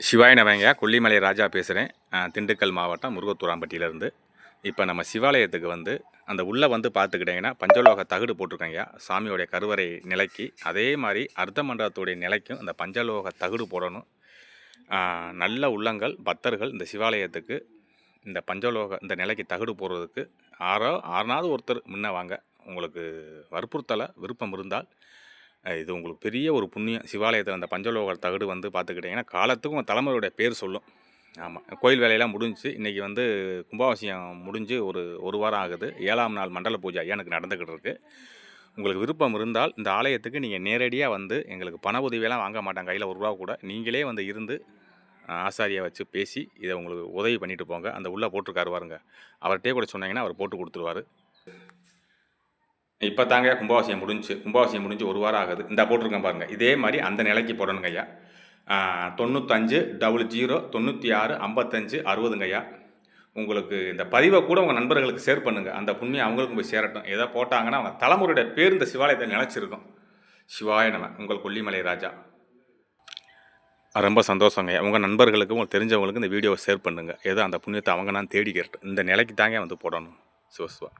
சிவாய நவங்க கொல்லிமலை ராஜா பேசுகிறேன் திண்டுக்கல் மாவட்டம் முருகத்தூராம்பட்டியிலேருந்து. இப்போ நம்ம சிவாலயத்துக்கு வந்து அந்த உள்ளே வந்து பார்த்துக்கிட்டிங்கன்னா பஞ்சலோக தகடு போட்டிருக்காங்க சாமியோடைய கருவறை நிலைக்கு அதே மாதிரி அர்த்த மண்டபத்துடைய நிலைக்கும் அந்த பஞ்சலோக தகடு போடணும். நல்ல உள்ளங்கள் பக்தர்கள் இந்த சிவாலயத்துக்கு இந்த பஞ்சலோக இந்த நிலைக்கு தகடு போடுறதுக்கு ஆறோ ஆறுனாவது ஒருத்தர் முன்ன வாங்க. உங்களுக்கு வற்புறுத்தலை விருப்பம் இருந்தால் இது உங்களுக்கு பெரிய ஒரு புண்ணியம். சிவாலயத்தில் அந்த பஞ்சலோக தகடு வந்து பார்த்துக்கிட்டிங்கன்னா காலத்துக்கும் தலைமுறையுடைய பேர் சொல்லும். ஆமாம் கோயில் வேலையெல்லாம் முடிஞ்சு இன்றைக்கி வந்து கும்பாவசியம் முடிஞ்சு ஒரு ஒரு வாரம் ஆகுது. ஏழாம் நாள் மண்டல பூஜை ஐயானுக்கு நடந்துக்கிட்டு இருக்குது உங்களுக்கு விருப்பம் இருந்தால் இந்த ஆலயத்துக்கு நீங்கள் நேரடியாக வந்து எங்களுக்கு பண உதவியெல்லாம் வாங்க மாட்டாங்க. கையில் ஒரு ரூபா கூட. நீங்களே வந்து இருந்து ஆசாரியை வச்சு பேசி இதை உங்களுக்கு உதவி பண்ணிட்டு போங்க. அந்த உள்ளே போட்டிருக்காரு பாருங்க. அவர்கிட்டே கூட சொன்னீங்கன்னா அவர் போட்டு கொடுத்துருவாரு. இப்போ தாங்க கும்பாவசியம் முடிஞ்சு கும்பாவசியம் முடிஞ்சு ஒரு வாரம் ஆகுது. இந்த போட்டிருக்கேன் பாருங்கள் இதே மாதிரி அந்த நிலைக்கு போடணுங்க ஐயா. தொண்ணூத்தஞ்சு டபுள் ஜீரோ தொண்ணூற்றி ஆறு ஐம்பத்தஞ்சு அறுபதுங்க ஐயா. உங்களுக்கு இந்த பதிவை கூட உங்கள் நண்பர்களுக்கு ஷேர் பண்ணுங்கள் அந்த புண்ணியம் அவங்களுக்கும் போய் சேரட்டும். ஏதோ போட்டாங்கன்னா அவங்க தலைமுறையுடைய பேர் இந்த சிவாலயத்தை நினச்சிருக்கும். சிவாய நம உங்கள் கொல்லிமலை ராஜா. ரொம்ப சந்தோஷங்க ஐயா. உங்கள் நண்பர்களுக்கு உங்களுக்கு தெரிஞ்சவங்களுக்கு இந்த வீடியோவை ஷேர் பண்ணுங்கள் ஏதோ அந்த புண்ணியத்தை அவங்க நான் தேடிக்கிறேன் இந்த நிலைக்கு தாங்க வந்து போடணும். சிவசிவா.